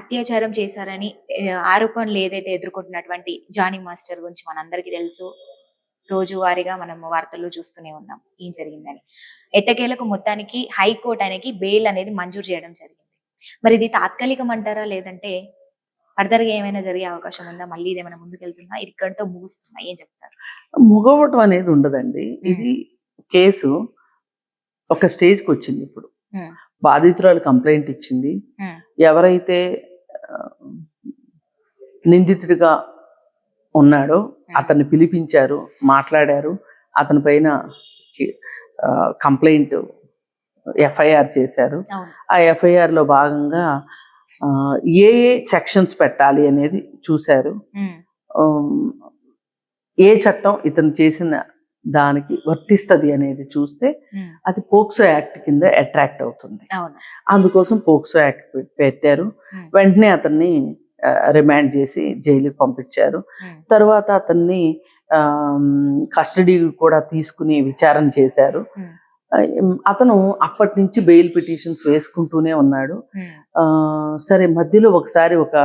అత్యాచారం చేశారని ఆరోపణలు ఏదైతే ఎదుర్కొంటున్నటువంటి జానీ మాస్టర్ గురించి మనందరికీ తెలుసు రోజువారీగా మనం వార్తల్లో చూస్తూనే ఉన్నాం ఏం జరిగిందని. ఎట్టకేలకు మొత్తానికి హైకోర్టు అనేది బెయిల్ అనేది మంజూరు చేయడం జరిగింది. మరి ఇది తాత్కాలికం అంటారా లేదంటే ఫర్దర్గా ఏమైనా జరిగే అవకాశం ఉందా? మళ్ళీ ఇది ఏమైనా ముందుకెళ్తుందా? ఇక్కడితో ముగుస్తుందా? ఏం చెప్తారు? ముగవటం అనేది ఉండదండి. ఇది కేసు ఒక స్టేజ్కి వచ్చింది ఇప్పుడు. బాధితురాలు కంప్లైంట్ ఇచ్చింది. ఎవరైతే నిందితుడిగా ఉన్నాడో అతన్ని పిలిపించారు మాట్లాడారు అతని పైన కంప్లైంట్ ఎఫ్ఐఆర్ చేశారు. ఆ ఎఫ్ఐఆర్లో భాగంగా ఏ ఏ సెక్షన్స్ పెట్టాలి అనేది చూశారు. ఏ చట్టం ఇతను చేసిన దానికి వర్తిస్తుంది అనేది చూస్తే అది పోక్సో యాక్ట్ కింద అట్రాక్ట్ అవుతుంది. అందుకోసం పోక్సో యాక్ట్ పెట్టారు. వెంటనే అతన్ని రిమాండ్ చేసి జైలుకి పంపించారు. తర్వాత అతన్ని కస్టడీ కూడా తీసుకుని విచారణ చేశారు. అతను అప్పటి నుంచి బెయిల్ పిటిషన్స్ వేసుకుంటూనే ఉన్నాడు. సరే మధ్యలో ఒకసారి ఒక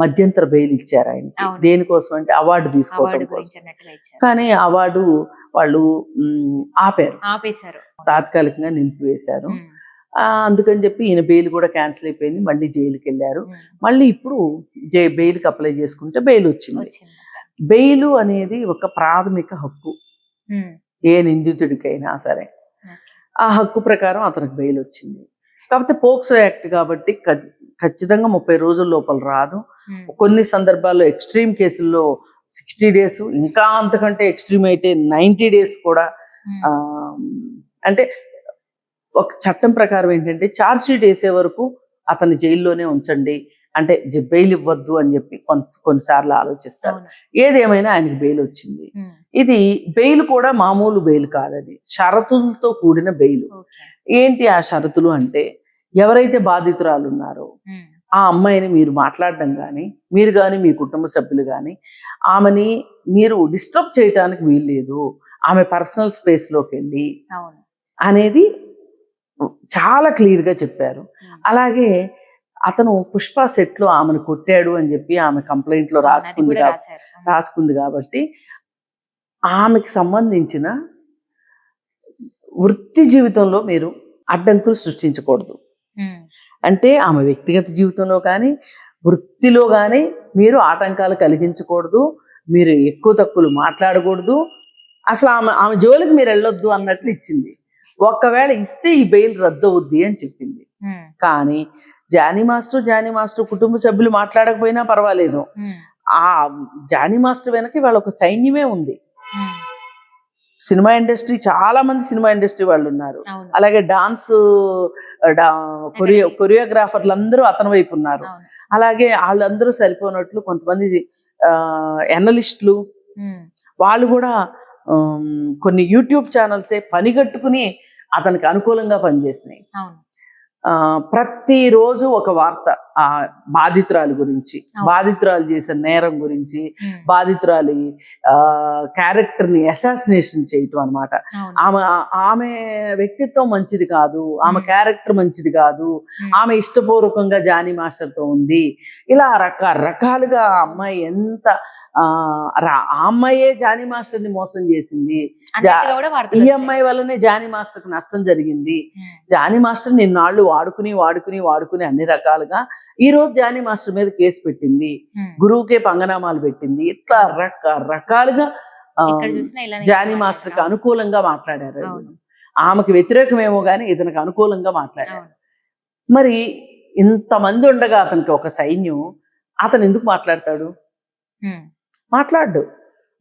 మధ్యంతర బెయిల్ ఇచ్చారు అవును. దేనికోసం అంటే అవార్డు తీసుకోవడం కోసం. కానీ అవార్డు వాళ్ళు ఆపారు. ఆపేశారు. తాత్కాలికంగా నిలిపివేశారు. అందుకని చెప్పి ఈయన బెయిల్ కూడా క్యాన్సిల్ అయిపోయింది. మళ్ళీ జైలుకి వెళ్ళారు మళ్ళీ ఇప్పుడు జై బెయిల్కి అప్లై చేసుకుంటే బెయిల్ వచ్చింది. బెయిల్ అనేది ఒక ప్రాథమిక హక్కు. ఏ నిందితుడికైనా సరే. ఆ హక్కు ప్రకారం అతనికి బెయిల్ వచ్చింది. కాకపోతే పోక్సో యాక్ట్ కాబట్టి ఖచ్చితంగా ముప్పై రోజుల లోపల రాదు. కొన్ని సందర్భాల్లో ఎక్స్ట్రీమ్ కేసుల్లో సిక్స్టీ డేస్ ఇంకా అంతకంటే ఎక్స్ట్రీమ్ అయితే నైంటీ డేస్ కూడా ఆ, అంటే ఒక చట్టం ప్రకారం ఏంటంటే ఛార్జ్ షీట్ వేసే వరకు అతన్ని జైల్లోనే ఉంచండి. అంటే బెయిల్ ఇవ్వద్దు అని చెప్పి కొంత కొన్నిసార్లు ఆలోచిస్తారు. ఏదేమైనా ఆయనకి బెయిల్ వచ్చింది. ఉమ్, ఇది బెయిల్ కూడా మామూలు బెయిల్ కాదది. షరతులతో కూడిన బెయిల్ ఏంటి ఆ షరతులు అంటే ఎవరైతే బాధితురాలు ఉన్నారో ఉమ్, ఆ అమ్మాయిని మీరు మాట్లాడడం కానీ మీరు కానీ మీ కుటుంబ సభ్యులు కానీ ఆమెని మీరు డిస్టర్బ్ చేయటానికి వీల్లేదు. ఆమె పర్సనల్ స్పేస్లోకి వెళ్ళి అనేది చాలా క్లియర్గా చెప్పారు. అలాగే అతను పుష్ప సెట్లో ఆమెను కొట్టాడు అని చెప్పి ఆమె కంప్లైంట్లో రాసుకుంది రాసుకుంది కాబట్టి ఆమెకి సంబంధించిన వృత్తి జీవితంలో మీరు అడ్డంకులు సృష్టించకూడదు. అంటే ఆమె వ్యక్తిగత జీవితంలో కానీ వృత్తిలో కానీ మీరు ఆటంకాలు కలిగించకూడదు మీరు ఎక్కువ తక్కువలు మాట్లాడకూడదు. అసలు ఆమె ఆమె జోలికి మీరు వెళ్ళొద్దు అన్నట్లు ఇచ్చింది. ఒక్కవేళ ఇస్తే ఈ బెయిల్ రద్దు అవుద్ది అని చెప్పింది. కానీ జానీ మాస్టర్ జానీ మాస్టర్ కుటుంబ సభ్యులు మాట్లాడకపోయినా పర్వాలేదు. ఆ జానీ మాస్టర్ వెనక వాళ్ళ ఒక సైన్యమే ఉంది. సినిమా ఇండస్ట్రీ చాలా మంది సినిమా ఇండస్ట్రీ వాళ్ళు ఉన్నారు. అలాగే డాన్స్ కొరియో కొరియోగ్రాఫర్లు అందరూ అతని వైపు ఉన్నారు. అలాగే వాళ్ళందరూ సరిపోనట్లు కొంతమంది ఎనలిస్టులు వాళ్ళు కూడా కొన్ని యూట్యూబ్ ఛానల్సే పనిగట్టుకుని అతనికి అనుకూలంగా పనిచేసినాయి. ప్రతిరోజు ఒక వార్త. ఆ బాధితురాలి గురించి. బాధితురాలు చేసిన నేరం గురించి బాధితురాలి ఆ క్యారెక్టర్ని అసాసినేషన్ చేయటం అన్నమాట. అవును. ఆమె ఆమె వ్యక్తిత్వం మంచిది కాదు ఆమె. క్యారెక్టర్ మంచిది కాదు ఆమె ఇష్టపూర్వకంగా జానీ మాస్టర్తో ఉంది. ఇలా రకరకాలుగా ఆ అమ్మాయి ఎంత ఆ అమ్మాయే జానీ మాస్టర్ని మోసం చేసింది. ఈ. అమ్మాయి వల్లనే జానీ మాస్టర్కి నష్టం జరిగింది. జానీ మాస్టర్ నిన్నాళ్ళు వాడుకుని వాడుకుని వాడుకుని అన్ని రకాలుగా ఈ రోజు జానీ మాస్టర్ మీద కేసు పెట్టింది. గురువుకే పంగనామాలు పెట్టింది. ఇట్లా రకరకాలుగా జానీ. మాస్టర్కి అనుకూలంగా మాట్లాడారు. ఆమెకి వ్యతిరేకమేమో కానీ ఇతనికి అనుకూలంగా మాట్లాడారు. మరి ఇంతమంది ఉండగా అతనికి ఒక సైన్యం అతను ఎందుకు మాట్లాడతాడు? మాట్లాడు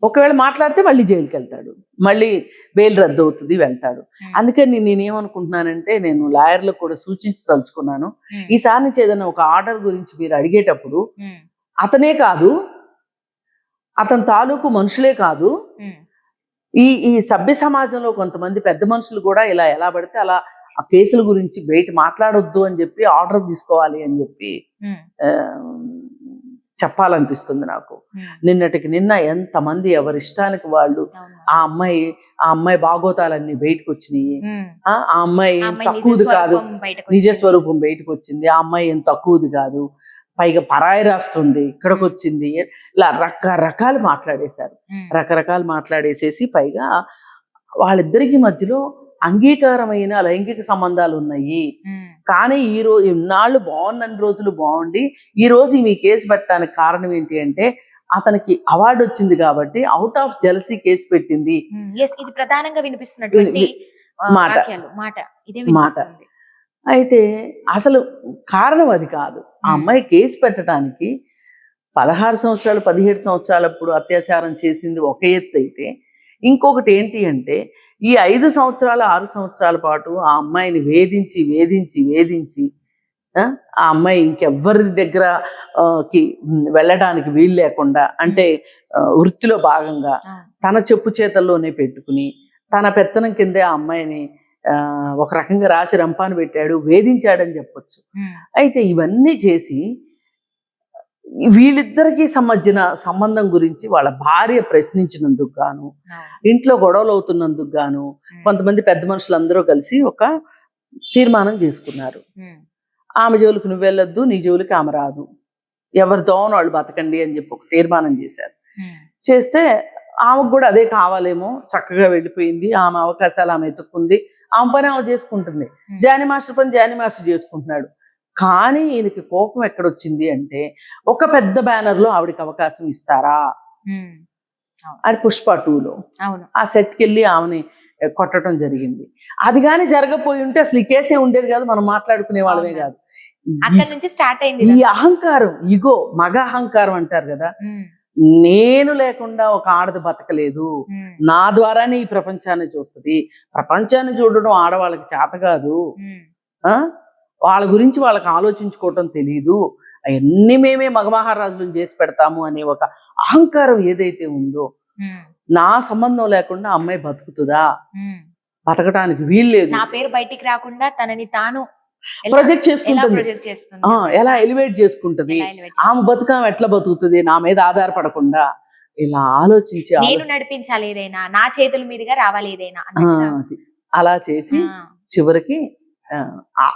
ఒకవేళ మాట్లాడితే మళ్ళీ జైలుకి వెళ్తాడు. మళ్ళీ బెయిల్ రద్దు అవుతుంది వెళ్తాడు. అందుకని నేనేమనుకుంటున్నానంటే నేను లాయర్లకు కూడా సూచించి తలుచుకున్నాను. ఈసారి నుంచి ఏదైనా ఒక ఆర్డర్ గురించి మీరు అడిగేటప్పుడు అతనే కాదు అతని తాలూకు మనుషులే కాదు ఈ ఈ సభ్య సమాజంలో కొంతమంది పెద్ద మనుషులు కూడా ఇలా ఎలా పడితే అలా ఆ కేసుల గురించి బయట మాట్లాడొద్దు అని చెప్పి ఆర్డర్ తీసుకోవాలి అని చెప్పి చెప్పాలనిపిస్తుంది నాకు. ఉమ్, నిన్నటికి నిన్న ఎంతమంది ఎవరి ఇష్టానికి వాళ్ళు. ఆ అమ్మాయి ఆ అమ్మాయి బాగోతాలన్నీ బయటకు వచ్చినాయి ఉమ్, ఆ అమ్మాయి ఏం తక్కువది కాదు. నిజ వచ్చింది. స్వరూపం బయటకు వచ్చింది ఆ అమ్మాయి ఏం తక్కువది కాదు. పైగా పరాయి ఉంది ఇక్కడికి వచ్చింది ఇలా రకరకాలు మాట్లాడేశారు. రకరకాలు మాట్లాడేసేసి పైగా వాళ్ళిద్దరికి మధ్యలో అంగీకారమైన లైంగిక సంబంధాలు ఉన్నాయి. కానీ ఈ రోజు ఇన్నాళ్ళు బాగున్న రోజులు బాగుండి ఈ రోజు మీ కేసు పెట్టడానికి కారణం ఏంటి అంటే అతనికి అవార్డు వచ్చింది కాబట్టి అవుట్ ఆఫ్ జెలసీ కేసు పెట్టింది. ఇది ప్రధానంగా వినిపిస్తున్నటువంటి మాట. మాట. ఇదే మాట. అయితే అసలు కారణం అది కాదు. ఆ. అమ్మాయి కేసు పెట్టడానికి పదహారు సంవత్సరాలు పదిహేడు సంవత్సరాలప్పుడు అత్యాచారం చేసింది ఒక ఎత్తు అయితే ఇంకొకటి ఏంటి అంటే ఈ ఐదు సంవత్సరాల ఆరు సంవత్సరాల పాటు ఆ అమ్మాయిని వేధించి వేధించి వేధించి ఆ అమ్మాయి ఇంకెవ్వరి దగ్గర కి వెళ్ళడానికి వీలు లేకుండా అంటే వృత్తిలో భాగంగా. తన చెప్పు చేతల్లోనే పెట్టుకుని తన పెత్తనం కిందే ఆ అమ్మాయిని ఆ, ఒక రకంగా రాసి రంపాను పెట్టాడు వేధించాడని చెప్పొచ్చు అయితే ఇవన్నీ చేసి వీళ్ళిద్దరికీ మధ్యన సంబంధం గురించి వాళ్ళ భార్య ప్రశ్నించినందుకు గాను. ఇంట్లో గొడవలు అవుతున్నందుకు గాను కొంతమంది పెద్ద మనుషులందరూ కలిసి ఒక తీర్మానం చేసుకున్నారు. ఆమె జోలికి నువ్వు వెళ్ళొద్దు నీ జోలికి ఆమె రాదు. ఎవరి దోవన వాళ్ళు బతకండి అని చెప్పి ఒక తీర్మానం చేశారు. చేస్తే ఆమెకు కూడా అదే కావాలేమో చక్కగా వెళ్ళిపోయింది ఆమె అవకాశాలు ఆమె ఎత్తుక్కుంది ఆమె పని ఆమె చేసుకుంటుంది. జాని మాస్టర్ పని జాని మాస్టర్ చేసుకుంటున్నాడు. కానీ ఈయనకి కోపం ఎక్కడొచ్చింది అంటే ఒక పెద్ద బ్యానర్లో ఆవిడకి అవకాశం ఇస్తారా? అది పుష్ప టూలో. అవును. ఆ సెట్కి వెళ్ళి ఆమెని కొట్టడం జరిగింది. అది కానీ జరగపోయి ఉంటే అసలు ఈ కేసే ఉండేది కాదు మనం మాట్లాడుకునే వాళ్ళమే. కాదు. అక్కడ నుంచి స్టార్ట్ అయింది ఈ. అహంకారం ఇగో మగ అహంకారం అంటారు కదా. నేను లేకుండా ఒక ఆడది బతకలేదు. నా ద్వారానే ఈ ప్రపంచాన్ని చూస్తుంది. ప్రపంచాన్ని చూడడం ఆడవాళ్ళకి చేత కాదు. వాళ్ళ గురించి వాళ్ళకి ఆలోచించుకోవటం తెలియదు అవన్నీ మేమే మగమహారాజులను చేసి పెడతాము అనే ఒక అహంకారం ఏదైతే ఉందో నా సంబంధం లేకుండా అమ్మాయి బతుకుతుందా. బతకడానికి వీల్లేదు నా పేరు బయటికి రాకుండా తనని తాను ప్రొజెక్ట్ చేసుకుంటుంది. ఎలా ఎలివేట్ చేసుకుంటది. ఆమె? బతుకామె ఎట్లా బతుకుతుంది? నా మీద ఆధారపడకుండా ఇలా ఆలోచించి ఆలో- నేను నడిపించాలి ఏదైనా నా చేతుల మీదుగా రావాలి ఏదైనా. అలా చేసి చివరికి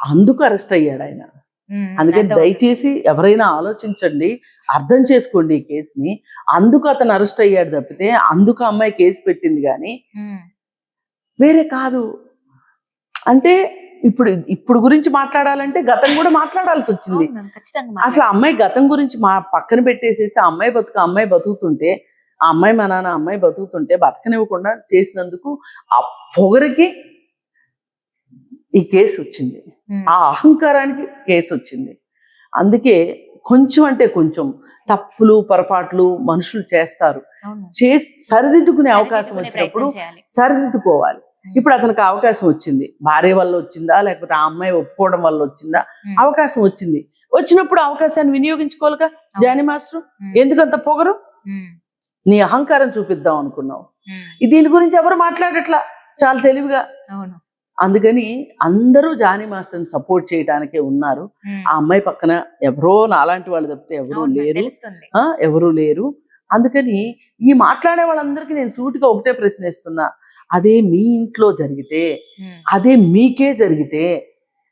అందుకు అరెస్ట్ అయ్యాడు ఆయన. అందుకని అర్థమవుతుంది. దయచేసి ఎవరైనా ఆలోచించండి అర్థం చేసుకోండి ఈ కేసుని. అందుకు అతను అరెస్ట్ అయ్యాడు తప్పితే అందుకు అమ్మాయి కేసు పెట్టింది కానీ వేరే కాదు. అంటే ఇప్పుడు ఇప్పుడు గురించి మాట్లాడాలంటే గతం కూడా మాట్లాడాల్సి వచ్చింది. అసలు. అమ్మాయి గతం గురించి మా పక్కన పెట్టేసేసి అమ్మాయి బతుకు అమ్మాయి బతుకుతుంటే ఆ అమ్మాయి మా నాన్న అమ్మాయి బతుకుతుంటే బతకనివ్వకుండా చేసినందుకు ఆ పొగరికి ఈ కేసు వచ్చింది. ఆ అహంకారానికి కేసు వచ్చింది. అందుకే కొంచెం అంటే కొంచెం తప్పులు పొరపాట్లు మనుషులు చేస్తారు. చేసి సరిదిద్దుకునే అవకాశం వచ్చినప్పుడు. సరిదిద్దుకోవాలి. ఇప్పుడు అతనికి అవకాశం వచ్చింది. భార్య వల్ల వచ్చిందా? లేకపోతే ఆ అమ్మాయి ఒప్పుకోవడం వల్ల వచ్చిందా? అవకాశం వచ్చింది. వచ్చినప్పుడు అవకాశాన్ని వినియోగించుకోవాలిగా. జాని మాస్టర్? ఎందుకంత పొగరు? నీ అహంకారం చూపిద్దాం అనుకున్నావు. దీని గురించి ఎవరు మాట్లాడట్లా? చాలా తెలివిగా. అవును. అందుకని అందరూ జానీ మాస్టర్ని సపోర్ట్ చేయడానికే ఉన్నారు. ఆ అమ్మాయి పక్కన ఎవరో నాలాంటి వాళ్ళు తప్పితే ఎవరూ లేరు. ఎవరూ లేరు. అందుకని ఈ మాట్లాడే వాళ్ళందరికీ నేను సూటిగా ఒకటే ప్రశ్నిస్తున్నా అదే మీ ఇంట్లో జరిగితే అదే మీకే జరిగితే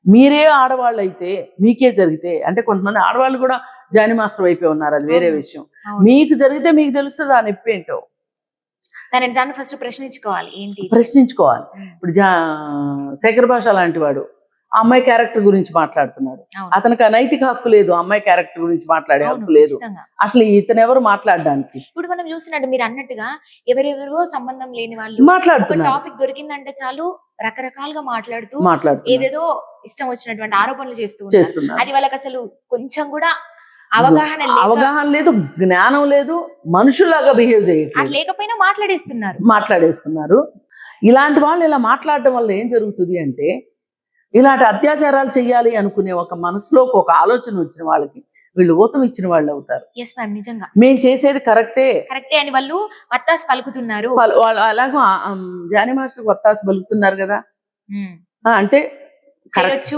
మీరే ఆడవాళ్ళు అయితే మీకే జరిగితే అంటే కొంతమంది ఆడవాళ్ళు కూడా జాని మాస్టర్ వైపే ఉన్నారు అది వేరే. విషయం. మీకు జరిగితే మీకు తెలుస్తుంది ఆ నొప్పి ఏంటో? తనని తాను ఫస్ట్ ప్రశ్నించుకోవాలి. ఏంటి? ప్రశ్నించుకోవాలి. ఇప్పుడు జా శేఖర్ భాష లాంటి వాడు ఆ అమ్మాయి క్యారెక్టర్ గురించి మాట్లాడుతున్నాడు. అతనికి అనైతిక హక్కు లేదు అమ్మాయి క్యారెక్టర్ గురించి మాట్లాడే హక్కు లేదు. అసలు ఇతను ఎవరు మాట్లాడడానికి? ఇప్పుడు మనం చూసినట్టు మీరు అన్నట్టుగా ఎవరెవరో సంబంధం లేని వాళ్ళు మాట్లాడుతున్నారు. టాపిక్ దొరికిందంటే చాలు రకరకాలుగా మాట్లాడుతూ మాట్లాడుతున్నారు. ఏదేదో ఇష్టం వచ్చినటువంటి ఆరోపణలు చేస్తూ. చేస్తున్నారు. అది వాళ్ళకి అసలు కొంచెం కూడా అవగాహన అవగాహన లేదు జ్ఞానం లేదు మనుషులాగా బిహేవ్ చేయట్లేదు. లేకపోయినా మాట్లాడేస్తున్నారు. మాట్లాడేస్తున్నారు. ఇలాంటి వాళ్ళు ఇలా మాట్లాడడం వల్ల ఏం జరుగుతుంది అంటే ఇలాంటి అత్యాచారాలు చేయాలి అనుకునే ఒక మనసులోకి ఒక ఆలోచన వచ్చిన వాళ్ళకి వీళ్ళు ఊతం ఇచ్చిన వాళ్ళు అవుతారు. ఎస్ మ్యామ్ నిజంగా. మేము చేసేది కరెక్టే. కరెక్టే అని వాళ్ళు వత్తాస్ పలుకుతున్నారు. వాళ్ళు వాళ్ళు అలాగో జానీ మాస్టర్ కొత్తాసు బలుకుతున్నారు కదా. అంటే చేయొచ్చు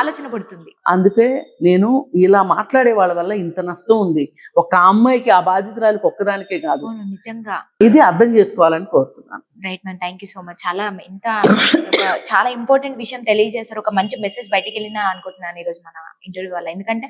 ఆలోచన పడుతుంది. అందుకే నేను ఇలా మాట్లాడే వాళ్ళ వల్ల ఇంత నష్టం ఉంది. ఒక అమ్మాయికి ఆ బాధితురాలకు ఒక్కదానికే కాదు. నిజంగా. ఇది అర్థం చేసుకోవాలని కోరుతున్నాను. Right ma'am thank you so much చాలా ఇంత చాలా ఇంపార్టెంట్ విషయం తెలియజేశారు. ఒక మంచి మెసేజ్ బయటికి వెళ్ళినా అనుకుంటున్నాను ఈ రోజు మన ఇంటర్వ్యూ వల్ల. ఎందుకంటే